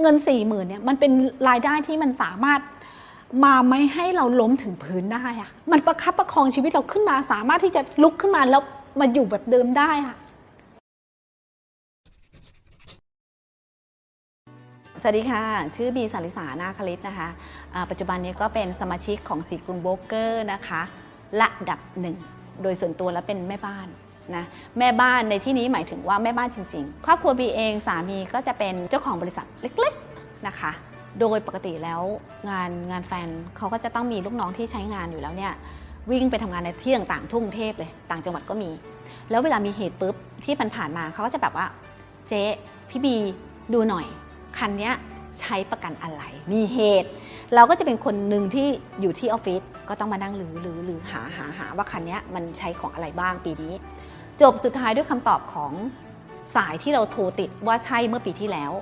เงินสี่หมื่นเนี่ยมันเป็นรายได้ที่มันสามารถมาไม่ให้เราล้มถึงพื้นได้อะมันประคับประคองชีวิตเราขึ้นมา สามารถที่จะลุกขึ้นมาแล้วมาอยู่แบบเดิมได้อะสวัสดีค่ะ ชื่อบีสาริสานาคลิตนะคะ ปัจจุบันนี้ก็เป็นสมาชิกของสีกรุงโบรกเกอร์นะคะระดับหนึ่ง โดยส่วนตัวแล้วเป็นแม่บ้าน นะแม่บ้านในที่นี้หมายถึงว่าแม่บ้านจริง ๆ ครอบครัวบีเองสามีก็จะเป็นเจ้าของบริษัทเล็กๆนะคะ โดยปกติแล้วงานงานแฟนเขาก็จะต้องมีลูกน้องที่ใช้งานอยู่แล้วเนี่ยวิ่งไปทำงานในที่ต่างๆ ทุ่งเทพเลยต่างจังหวัดก็มี แล้วเวลามีเหตุปุ๊บที่ผ่านๆมาเขาก็จะแบบว่าเจ๊พี่บีดูหน่อย คันนี้ใช้ประกันอะไร มีเหตุ เราก็จะเป็นคนหนึ่งที่อยู่ที่ออฟฟิศก็ต้องมานั่งหรือหรือหรือหาหาหาว่าคันนี้มันใช้ของอะไรบ้างปีนี้ จบสุดท้ายด้วยคำตอบของสายที่เราโทรติดว่าใช่เมื่อปีที่แล้ว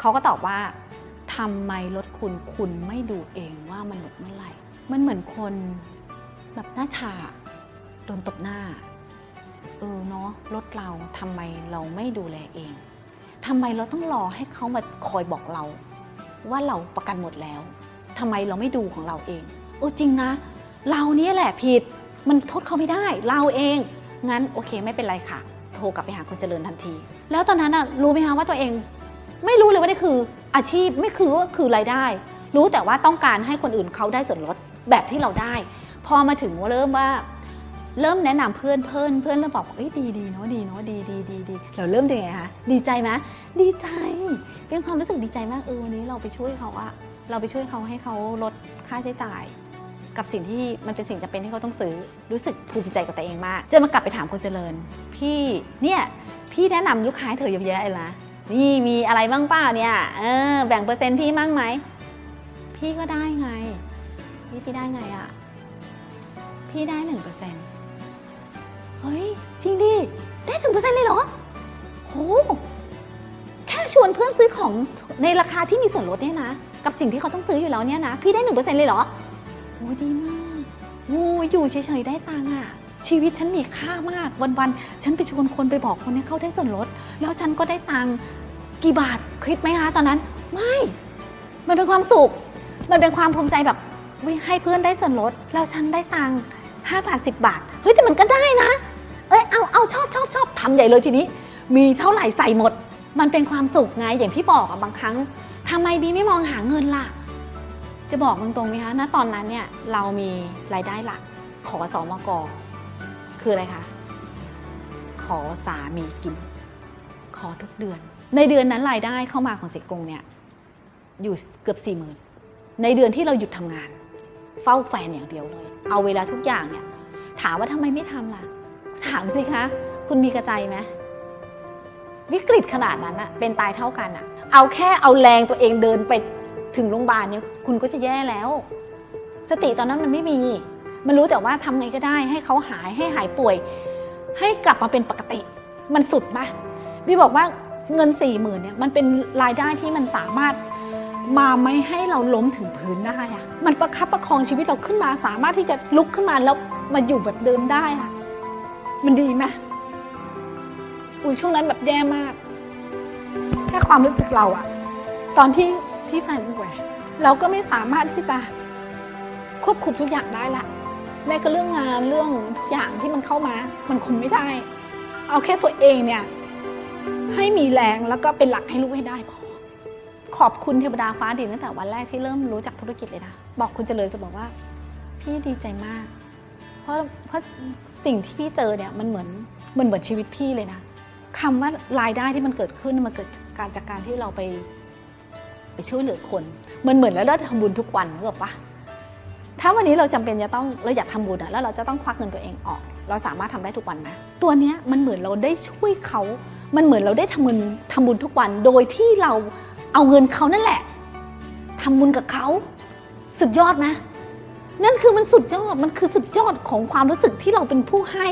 เขาก็ตอบว่าทำไมรถคุณคุณไม่ดูเองว่ามันหมดเมื่อไหร่ มันเหมือนคนแบบหน้าชาโดนตบหน้า เออเนาะรถเราทำไมเราไม่ดูแลเองทำไมเราต้องรอให้เขามาคอยบอกเรา ว่าเราประกันหมดแล้วทำไมเราไม่ดูของเราเอง โอ้จริงนะ เราเนี่ยแหละผิด มันโทษเขาไม่ได้ เราเอง งั้นโอเคไม่เป็นไรค่ะ โทรกลับไปหาคนเจริญทันที แล้วตอนนั้นน่ะรู้ไหมคะว่าตัวเอง ไม่รู้เลยว่านี่คืออาชีพไม่คือว่าคือรายได้ รู้แต่ว่าต้องการให้คนอื่นเขาได้ส่วนลดแบบที่เราได้ พอมาถึงว่าเริ่มว่าเริ่มแนะนำเพื่อนเพื่อนเพื่อนเริ่มบอกว่าเอ้ยดีดีเนาะดีเนาะดีดีดีดีเราเริ่มยังไงคะดีใจไหมดีใจ เป็นความรู้สึกดีใจมากเออวันนี้เราไปช่วยเขาอะเราไปช่วยเขาให้เขาลดค่าใช้จ่าย กับสิ่งที่มันเป็นสิ่งจำเป็นที่เขาต้องซื้อ รู้สึกภูมิใจกับตัวเองมาก จะมากลับไปถามคนเจริญ พี่เนี่ยพี่แนะนำลูกค้าให้เธอเยอะแยะเลยนะนี่มีอะไรบ้างเปล่าเนี่ยเออแบ่งเปอร์เซ็นต์พี่มั่งไหมพี่ก็ได้ไงพี่พี่ได้ไงอะพี่ได้หนึ่งเปอร์เซ็นต์เฮ้ยจริงดิได้หนึ่งเปอร์เซ็นต์เลยเหรอโหแค่ชวนเพื่อนซื้อของในราคาที่มีส่วนลดเนี่ยนะ กับสิ่งที่เขาต้องซื้ออยู่แล้วเนี่ยนะ พี่ได้หนึ่งเปอร์เซ็นต์เลยเหรอ โอ้ดีมากโอ้ยอยู่เฉยๆได้ตังค์อะชีวิตฉันมีค่ามากวันๆฉันไปชวนคนไปบอกคนให้เขาได้ส่วนลด แล้วฉันก็ได้ตังค์กี่บาทคิดไหมคะตอนนั้น ไม่ มันเป็นความสุข มันเป็นความภูมิใจแบบว้ยให้เพื่อนได้ส่วนลด แล้วฉันได้ตังค์ห้าบาทสิบาทเฮ้ยแต่มันก็ได้นะ เอ้ยเอาเอาชอบชอบชอบทำใหญ่เลยทีนี้ มีเท่าไหร่ใส่หมด มันเป็นความสุขไงอย่างที่บอกอะบางครั้งทำไมบีไม่มองหาเงินล่ะ จะบอกตรงๆไหมคะ ณ ตอนนั้นเนี่ยเรามีรายได้หลักขอสอมกคืออะไรคะ ขอสามีกิน ขอทุกเดือน ในเดือนนั้นรายได้เข้ามาของเสิกรงเนี่ยอยู่เกือบสี่หมื่นในเดือนที่เราหยุดทำงาน เฝ้าแฟนอย่างเดียวเลย เอาเวลาทุกอย่างเนี่ยถามว่าทำไมไม่ทำล่ะ ถามสิคะ คุณมีกระใจไหมวิกฤตขนาดนั้นอะเป็นตายเท่ากันอะเอาแค่เอาแรงตัวเองเดินไป ถึงโรงพยาบาลเนี่ยคุณก็จะแย่แล้ว สติตอนนั้นมันไม่มี มันรู้แต่ว่าทำไงก็ได้ ให้เขาหายให้หายป่วย ให้กลับมาเป็นปกติ มันสุดปะบีบอกว่าเงินสี่หมื่นเนี่ยมันเป็นรายได้ที่มันสามารถมาไม่ให้เราล้มถึงพื้นได้อะมันประคับประคองชีวิตเราขึ้นมา สามารถที่จะลุกขึ้นมาแล้วมาอยู่แบบเดิมได้อะมันดีไหมอุ้ยช่วงนั้นแบบแย่มาก แค่ความรู้สึกเราอะตอนที่ ที่แฟนป่วย เราก็ไม่สามารถที่จะควบคุมทุกอย่างได้ละแม้ก็เรื่องงานเรื่องทุกอย่างที่มันเข้ามา มันคุมไม่ได้ เอาแค่ตัวเองเนี่ยให้มีแรงแล้วก็เป็นหลักให้ลูกให้ได้พอขอบคุณเทวดาฟ้าดินตั้งแต่วันแรกที่เริ่มรู้จักธุรกิจเลยนะบอกคุณเจริญจะบอกว่า พี่ดีใจมาก เพราะเพราะสิ่งที่พี่เจอเนี่ยมันเหมือนมันเหมือนชีวิตพี่เลยนะคำว่ารายได้ที่มันเกิดขึ้นมันเกิดจากการจากการที่เราไป ไปช่วยเหลือคนมันเหมือนแล้วเราทำบุญทุกวันนึกออกปะถ้าวันนี้เราจำเป็นจะต้องเราอยากทำบุญอะแล้วเราจะต้องควักเงินตัวเองออก เราสามารถทำได้ทุกวันนะตัวเนี้ยมันเหมือนเราได้ช่วยเขา มันเหมือนเราได้ทำบุญทำบุญทุกวัน โดยที่เราเอาเงินเขานั่นแหละทำบุญกับเขาสุดยอดนะ นั่นคือมันสุดยอดมันคือสุดยอดของความรู้สึกที่เราเป็นผู้ให้